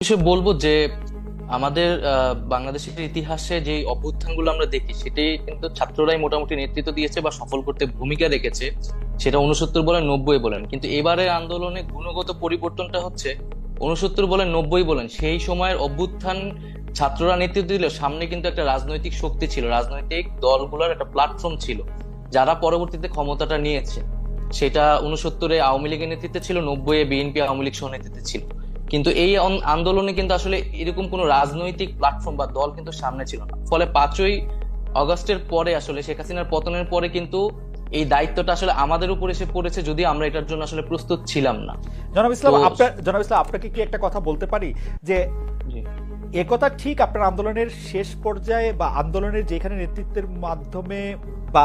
বিষয়ে বলব যে আমাদের বাংলাদেশের ইতিহাসে যে অভ্যুত্থানগুলো আমরা দেখি, সেটি কিন্তু ছাত্ররাই মোটামুটি নেতৃত্ব দিয়েছে বা সফল করতে ভূমিকা রেখেছে। সেটা উনসত্তর বলেন, নব্বই বলেন। কিন্তু এবারের আন্দোলনে গুণগত পরিবর্তনটা হচ্ছে উনসত্তর বলেন, নব্বই বলেন। সেই সময়ের অভ্যুত্থান ছাত্ররা নেতৃত্ব দিলেও সামনে কিন্তু একটা রাজনৈতিক শক্তি ছিল। রাজনৈতিক দলগুলোর একটা প্ল্যাটফর্ম ছিল, যারা পরবর্তীতে ক্ষমতাটা নিয়েছে। সেটা উনসত্তরে আওয়ামী লীগের নেতৃত্বে ছিল নব্বই বিএনপি আওয়ামী লীগ সহ নেতৃত্বে ছিল। কিন্তু এই আন্দোলনে কিন্তু আসলে এরকম কোনো রাজনৈতিক প্ল্যাটফর্ম বা দল কিন্তু সামনে ছিল না। ফলে পাঁচই অগস্টের পরে আসলে শেখ হাসিনার পতনের পরে কিন্তু এই দায়িত্বটা আসলে আমাদের উপর এসে পড়েছে যদি আমরা এটার জন্য আসলে প্রস্তুত ছিলাম না। জনাব ইসলাম আপনার জনাব ইসলাম আপনাকে কি একটা কথা বলতে পারি? যে একথা ঠিক আপনার আন্দোলনের শেষ পর্যায়ে বা আন্দোলনের যেখানে নেতৃত্বের মাধ্যমে বা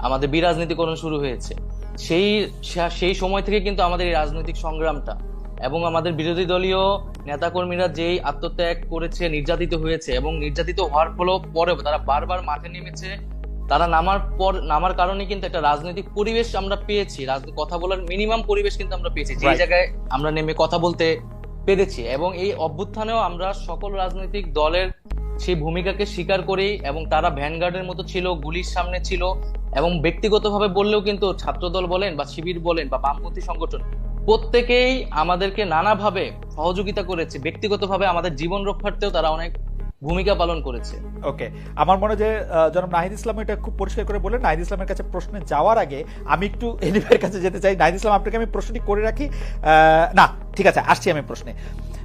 আমাদের বিরাজনীতিকরণ শুরু হয়েছে। সেই সেই সময় থেকে কিন্তু আমাদের এই রাজনৈতিক সংগ্রামটা এবং আমাদের বিরোধী দলীয় নেতাকর্মীরা যেই আত্মত্যাগ করেছে নির্যাতিত হয়েছে এবং নির্যাতিত হওয়ার ফলে পরেও তারা বারবার মাঠে নেমেছে। তারা নামার পর নামার কারণে কিন্তু একটা রাজনৈতিক পরিবেশ আমরা পেয়েছি। রাজনীতি কথা বলার মিনিমাম পরিবেশ কিন্তু আমরা পেয়েছি। যে জায়গায় আমরা নেমে কথা বলতে পেরেছি এবং এই অভ্যুত্থানেও আমরা সকল রাজনৈতিক দলের সেই ভূমিকাকে স্বীকার করি এবং তারা ভ্যানগার্ডের মতো ছিল, গুলির সামনে ছিল এবং ব্যক্তিগতভাবে বললেও কিন্তু ছাত্রদল বলেন বা শিবির বলেন বা বামপন্থী সংগঠন, প্রত্যেকেই আমাদেরকে নানাভাবে সহযোগিতা করেছে। ব্যক্তিগতভাবে আমাদের জীবন রক্ষার্থেও তারা অনেক ভূমিকা পালন করেছে। ওকে, আমার মনে যে জনাব নাহিদ ইসলাম এটা খুব পরিষ্কার করে বললেন। নাহিদ ইসলামের কাছে প্রশ্নে যাওয়ার আগে আমি একটু এনিভাইয়ের কাছে যেতে চাই। নাহিদ ইসলাম, আপনাকে আমি প্রশ্নটি করে রাখি? না, ঠিক আছে, আসছি আমি প্রশ্নে।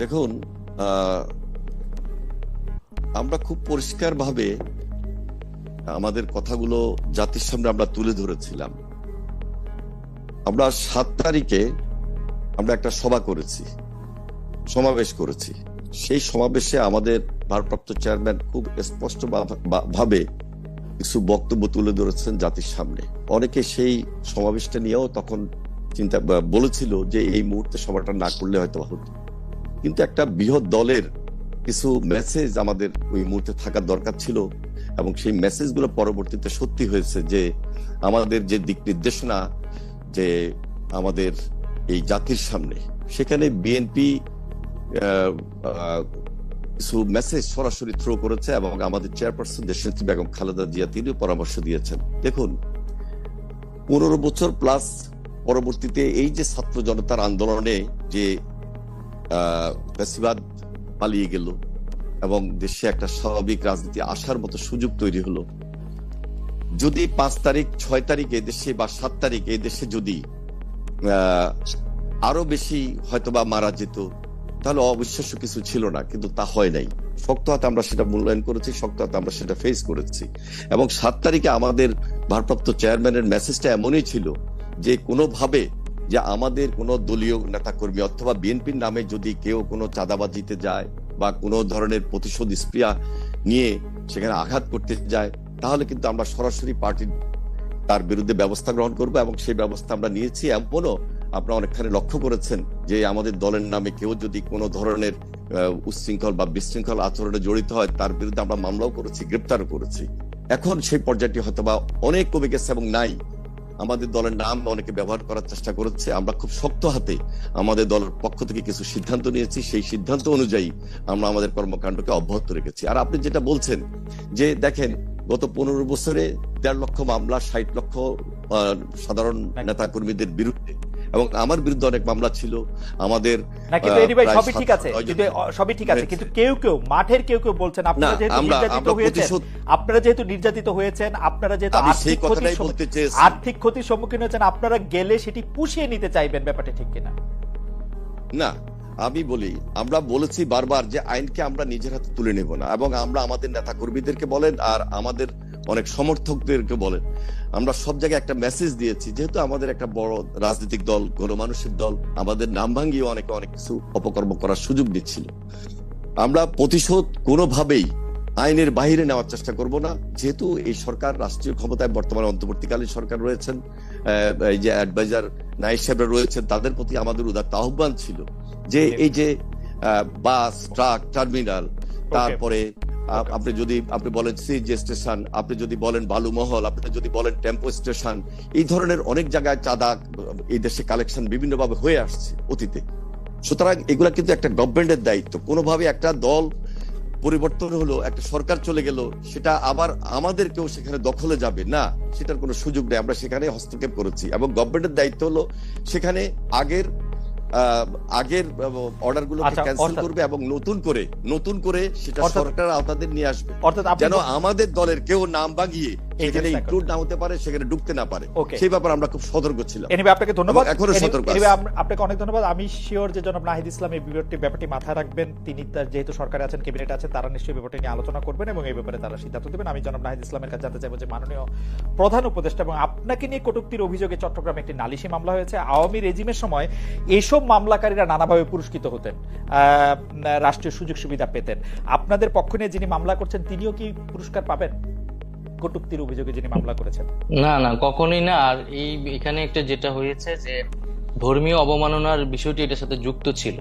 দেখুন আমরা খুব পরিষ্কারভাবে আমাদের কথাগুলো জাতির সামনে আমরা তুলে ধরেছিলাম। আমরা সাত তারিখে আমরা একটা সভা করেছি, সমাবেশ করেছি। সেই সমাবেশে আমাদের ভারপ্রাপ্ত চেয়ারম্যান খুব স্পষ্ট ভাবে কিছু বক্তব্য তুলে ধরেছেন জাতির সামনে। অনেকে সেই সমাবেশটা নিয়েও তখন চিন্তা বলেছিল যে এই মুহূর্তে সভাটা না করলে হয়তো হতো। কিন্তু একটা বৃহৎ দলের কিছু মেসেজ আমাদের ওই মুহূর্তে থাকার দরকার ছিল এবং সেই মেসেজগুলো পরবর্তীতে সত্যি হয়েছে যে আমাদের যে দিক নির্দেশনা, যে আমাদের এই জাতির সামনে, সেখানে বিএনপি কিছু মেসেজ সরাসরি থ্রো করেছে এবং আমাদের চেয়ারপারসন দেশনেত্রী বেগম খালেদা জিয়া তিনিও পরামর্শ দিয়েছেন। দেখুন, পনেরো বছর প্লাস পরবর্তীতে এই যে ছাত্র জনতার আন্দোলনে যে ফ্যাসিবাদ পালিয়ে গেল এবং দেশে একটা স্বাভাবিক রাজনীতি আসার মতো সুযোগ তৈরি হলো। যদি পাঁচ তারিখ, ছয় তারিখ দেশে বা সাত তারিখ দেশে যদি আরও বেশি হয়তোবা মারা যেত, তাহলে অবিশ্বাস্য কিছু ছিল না, কিন্তু তা হয় নাই। শক্ত হাতে আমরা সেটা মূল্যায়ন করেছি, শক্ত হাতে আমরা সেটা ফেস করেছি। এবং সাত তারিখে আমাদের ভারপ্রাপ্ত চেয়ারম্যানের মেসেজটা এমনই ছিল যে কোনোভাবে যে আমাদের কোনো দলীয় নেতাকর্মী অথবা বিএনপির নামে যদি কেউ কোনো চাঁদাবাজিতে যায় বা কোনো ধরনের প্রতিশোধ স্প্রিয়া নিয়ে সেখানে আঘাত করতে যায়, তাহলে কিন্তু আমরা সরাসরি পার্টির তার বিরুদ্ধে ব্যবস্থা গ্রহণ করব এবং সেই ব্যবস্থা আমরা নিয়েছি এমনও আপনারা অনেকখানি লক্ষ্য করেছেন যে আমাদের দলের নামে কেউ যদি কোনো ধরনের উচ্ছৃঙ্খল বা বিশৃঙ্খল আচরণে জড়িত হয়, তার বিরুদ্ধে আমরা মামলাও করেছি, গ্রেপ্তারও করেছি। এখন সেই পর্যায়টি হয়তো বা অনেক কমে গেছে এবং নাই। আমাদের দলের নাম অনেকে ব্যবহার করার চেষ্টা করেছে আমরা খুব শক্ত হাতে আমাদের দলের পক্ষ থেকে কিছু সিদ্ধান্ত নিয়েছি সেই সিদ্ধান্ত অনুযায়ী আমরা আমাদের কর্মকাণ্ডকে অব্যাহত রেখেছি। আর আপনি যেটা বলছেন যে দেখেন গত পনেরো বছরে দেড় লক্ষ মামলা ষাট লক্ষ আহ, সাধারণ নেতা কর্মীদের বিরুদ্ধে এবং আমার বিরুদ্ধে অনেক মামলা ছিল। আমাদের না কিন্তু আহ, ভাই সবই ঠিক আছে। কিন্তু সবই ঠিক আছে। কিন্তু কেউ কেউ মাঠের কেউ কেউ বলছেন আপনারা যেহেতু নির্যাতিত হয়েছেন আপনারা যেহেতু নির্যাতিত হয়েছেন আপনারা যেহেতু আর্থিক ক্ষতির বলতে চেয়েছি। আর্থিক ক্ষতির সম্মুখীন হয়েছেন আপনারা গেলে সেটি পুষিয়ে নিতে চাইবেন ব্যাপারটা ঠিক কিনা? না আমি বলি আমরা বলেছি বারবার যে আইনকে আমরা নিজের হাতে তুলে নেব না এবং আমরা আমাদের নেতা কর্মীদেরকে বলেন আর আমাদের অনেক সমর্থকদেরকে বলেন আমরা সব জায়গায় একটা মেসেজ দিয়েছি যেহেতু আমাদের একটা বড় রাজনৈতিক দল গণমানুষের দল আমাদের নাম ভাঙ্গিয়ে অনেকে অনেক কিছু অপকর্ম করার সুযোগ দিচ্ছিল। আমরা প্রতিশোধ কোনোভাবেই আইনের বাইরে নেওয়ার চেষ্টা করব না। যেহেতু এই সরকার রাষ্ট্রীয় ক্ষমতায় বর্তমানে অন্তর্বর্তীকালীন সরকার রয়েছেন এই যে অ্যাডভাইজার নাইক সাহেবরা রয়েছেন তাদের প্রতি আমাদের উদাত্ত আহ্বান ছিল যে এই যে বাস ট্রাক টার্মিনাল তারপরে আপনি যদি আপনি বলেন সিএনজি স্টেশন আপনি যদি বলেন বালুমহল আপনি যদি বলেন টেম্পো স্টেশন এই ধরনের অনেক জায়গায় চাঁদা এই দেশে কালেকশন বিভিন্নভাবে হয়ে আসছে অতীতে। সুতরাং এগুলা কিন্তু একটা গভর্নমেন্টের দায়িত্ব। কোনোভাবে একটা দল পরিবর্তন হলো একটা সরকার চলে গেল সেটা আবার আমাদের কেউ সেখানে দখলে যাবে। না সেটার কোনো সুযোগ নেই। আমরা সেখানে হস্তক্ষেপ করেছি। এবং গভর্নমেন্টের দায়িত্ব হলো সেখানে আগের আগের অর্ডার গুলোকে আচ্ছা, ক্যান্সেল করবে এবং নতুন করে নতুন করে সেটা সরকার আওতাদের নিয়ে আসবে। অর্থাৎ যেন আমাদের দলের কেউ নাম বাগিয়ে সেখানে ইনক্লুড না হতে পারে সেখানে ঢুকতে না পারে। সেই ব্যাপারে আমরা খুব সতর্ক ছিলাম। এনিবে আপনাকে ধন্যবাদ। এখনও সতর্ক আছি। আপনাকে অনেক ধন্যবাদ। আমি শিওর যে জনাব নাহিদ ইসলাম এই ব্যাপারটি ব্যাপারটি মাথায় রাখবেন। তিনি তার যেহেতু সরকারে আছেন ক্যাবিনেট আছেন তারা নিশ্চয়ই ব্যাপারটি নিয়ে আলোচনা করবেন এবং এই ব্যাপারে তারা সিদ্ধান্ত দেবেন। আমি জনাব নাহিদ ইসলামের কাছে জানতে চাইব যে মাননীয় প্রধান উপদেষ্টা এবং আপনাকে নিয়ে কটুক্তির অভিযোগে চট্টগ্রামে একটি নালিশি মামলা হয়েছে। আওয়ামী রেজিমের সময় এইসব মামলাকারীরা নানাভাবে পুরস্কৃত হতেন আহ, রাষ্ট্রীয় সুযোগ সুবিধা পেতেন। আপনাদের পক্ষ নিয়ে যিনি মামলা করছেন তিনিও কি পুরস্কার পাবেন? কটুক্তির অভিযোগে যিনি মামলা করেছেন। না না, কখনোই না। আর এই, এখানে একটা যেটা হয়েছে যে ধর্মীয় অবমাননার বিষয়টি এটার সাথে যুক্ত ছিল।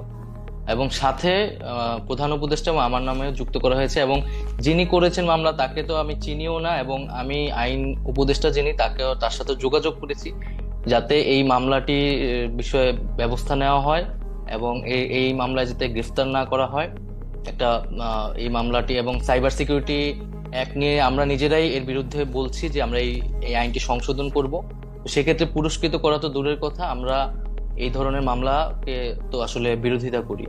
এবং সাথে প্রধান উপদেষ্টা আমার নামেও যুক্ত করা হয়েছে। এবং যিনি করেছেন মামলা, তাকে তো আমি চিনিও না। এবং আমি আইন উপদেষ্টা যিনি, তাকেও তার সাথে যোগাযোগ করেছি যাতে এই মামলাটি বিষয়ে ব্যবস্থা নেওয়া হয় এবং এই মামলায় যাতে গ্রেফতার না করা হয়। একটা এই মামলাটি এবং সাইবার সিকিউরিটি অ্যাক্ট নিয়ে আমরা নিজেরাই এর বিরুদ্ধে বলছি যে আমরা এই আইনটি সংশোধন করব। সেক্ষেত্রে পুরস্কৃত করা তো দূরের কথা, আমরা এই ধরনের মামলাকে তো আসলে বিরোধিতা করি।